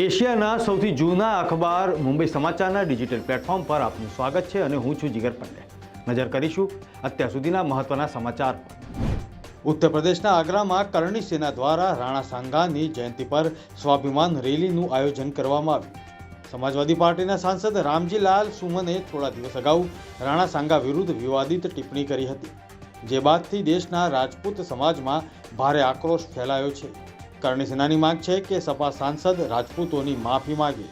એશિયાના સૌથી જૂના અખબાર મુંબઈ સમાચારના ડિજિટલ પ્લેટફોર્મ પર આપનું સ્વાગત છે અને હું છું જીગર પંડે નજર કરીશું અત્યાર સુધીના મહત્વના સમાચાર. ઉત્તર પ્રદેશના આગ્રામાં કરણી સેના દ્વારા રાણા સાંગાની જયંતિ પર સ્વાભિમાન રેલીનું આયોજન કરવામાં આવ્યું. સમાજવાદી પાર્ટીના સાંસદ રામજીલાલ સુમને થોડા દિવસ અગાઉ રાણા સાંગા વિરુદ્ધ વિવાદિત ટિપ્પણી કરી હતી. જે બાદથી દેશના રાજપૂત સમાજમાં ભારે આક્રોશ ફેલાયો છે. કરણી સેનાની માંગ છે કે સપા સાંસદ રાજપૂતોની માફી માગે.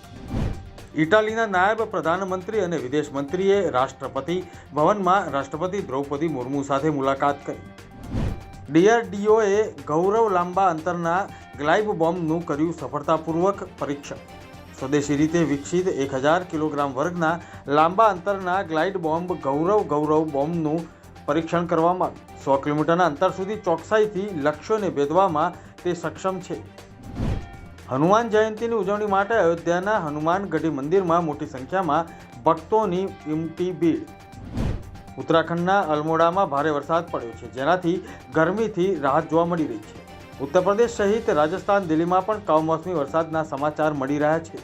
ઇટાલીના નાયબ પ્રધાનમંત્રી અને વિદેશ મંત્રીએ રાષ્ટ્રપતિ ભવનમાં રાષ્ટ્રપતિ દ્રૌપદી મુર્મુ સાથે મુલાકાત કરી. ડીઆરડીઓએ ગૌરવ લાંબા અંતરના ગ્લાઇબ બોમ્બનું કર્યું સફળતાપૂર્વક પરીક્ષણ. સ્વદેશી રીતે વિકસિત એક હજાર કિલોગ્રામ વર્ગના લાંબા અંતરના ગ્લાઇડ બોમ્બ ગૌરવ ગૌરવ બોમ્બનું પરીક્ષણ કરવામાં સો કિલોમીટરના અંતર સુધી ચોકસાઈથી લક્ષ્યોને ભેદવામાં તે સક્ષમ છે. હનુમાન જયંતીની ઉજવણી માટે અયોધ્યાના હનુમાન ગઢી મંદિરમાં મોટી સંખ્યામાં ભક્તોની ઉમટી ભીડ. ઉત્તરાખંડના અલમોડામાં ભારે વરસાદ પડ્યો છે, જેનાથી ગરમીથી રાહત જોવા મળી રહી છે. ઉત્તર પ્રદેશ સહિત રાજસ્થાન દિલ્હીમાં પણ કમોસમી વરસાદના સમાચાર મળી રહ્યા છે.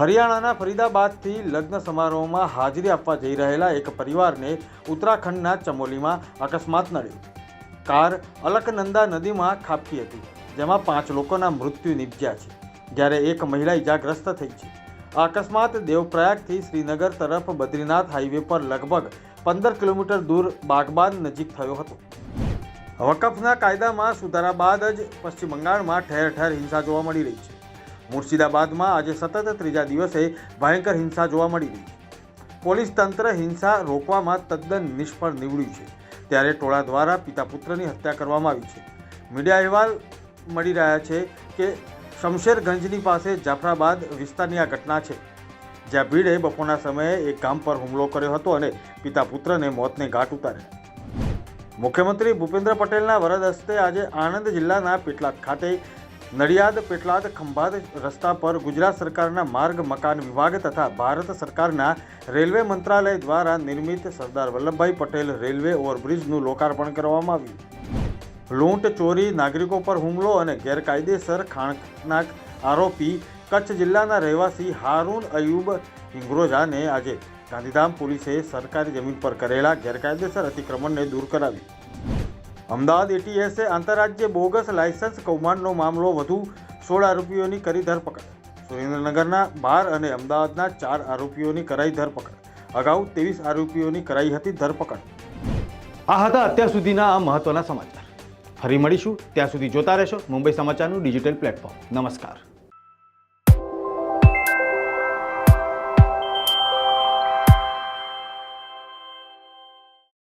હરિયાણાના ફરીદાબાદથી લગ્ન સમારોહમાં હાજરી આપવા જઈ રહેલા એક પરિવારને ઉત્તરાખંડના ચમોલીમાં અકસ્માત નડ્યો. કાર અલકનંદા નદીમાં ખાબકી હતી, જેમાં પાંચ લોકોના મૃત્યુ નિપજ્યા છે, જ્યારે એક મહિલા ઇજાગ્રસ્ત થઈ છે. આ અકસ્માત દેવપ્રયાગથી શ્રીનગર તરફ બદ્રીનાથ હાઈવે પર લગભગ પંદર કિલોમીટર દૂર બાગબાન નજીક થયો હતો. વકફના કાયદામાં સુધારા બાદ જ પશ્ચિમ બંગાળમાં ઠેર ઠેર હિંસા જોવા મળી રહી છે. મુર્શિદાબાદમાં આજે સતત ત્રીજા દિવસે ભયંકર હિંસા જોવા મળી રહી પોલીસ તંત્ર હિંસા રોકવામાં તદ્દન નિષ્ફળ નીવડ્યું છે. ત્યારે ટોળા દ્વારા પિતા પુત્રની હત્યા કરવામાં આવી છે. મીડિયા અહેવાલ મળી રહ્યા છે કે શમશેરગંજની પાસે જાફરાબાદ વિસ્તારની આ ઘટના છે. જ્યાં ભીડે બપોરના સમયે એક ગામ પર હુમલો કર્યો હતો અને પિતા પુત્રને મોતને ઘાટ ઉતાર્યા. મુખ્યમંત્રી ભૂપેન્દ્ર પટેલના વરદ હસ્તે આજે આણંદ જિલ્લાના પેટલાદ ખાતે નડિયાદ, પેટલાદ, ખંભાત રસ્તા પર ગુજરાત સરકારના માર્ગ, મકાન વિભાગ તથા ભારત સરકારના રેલવે મંત્રાલય દ્વારા નિર્મિત સરદાર વલ્લભભાઈ પટેલ રેલવે ઓવરબ્રિજનું લોકાર્પણ કરવામાં આવ્યું. લૂંટ, ચોરી, નાગરિકો પર હુમલો અને ગેરકાયદેસર ખાણનાક આરોપી કચ્છ જિલ્લાના રહેવાસી હારૂન અયુબ હિંગ્રોજાને આજે ગાંધીધામ પોલીસે સરકારી જમીન પર કરેલા ગેરકાયદેસર અતિક્રમણને દૂર કરાવ્યું. અમદાવાદ એટીએસે આંતરરાજ્ય બોગસ લાયસન્સ કૌભાંડનો મામલો વધુ સોળ આરોપીઓની કરી ધરપકડ. સુરેન્દ્રનગરના બાર અને અમદાવાદના ચાર આરોપીઓની કરાઈ ધરપકડ. અગાઉ ત્રેવીસ આરોપીઓની કરાઈ હતી ધરપકડ. આ હતા અત્યાર સુધીના આ મહત્વના સમાચાર. ફરી મળીશું. ત્યાં સુધી જોતા રહેશો મુંબઈ સમાચારનું ડિજિટલ પ્લેટફોર્મ. નમસ્કાર.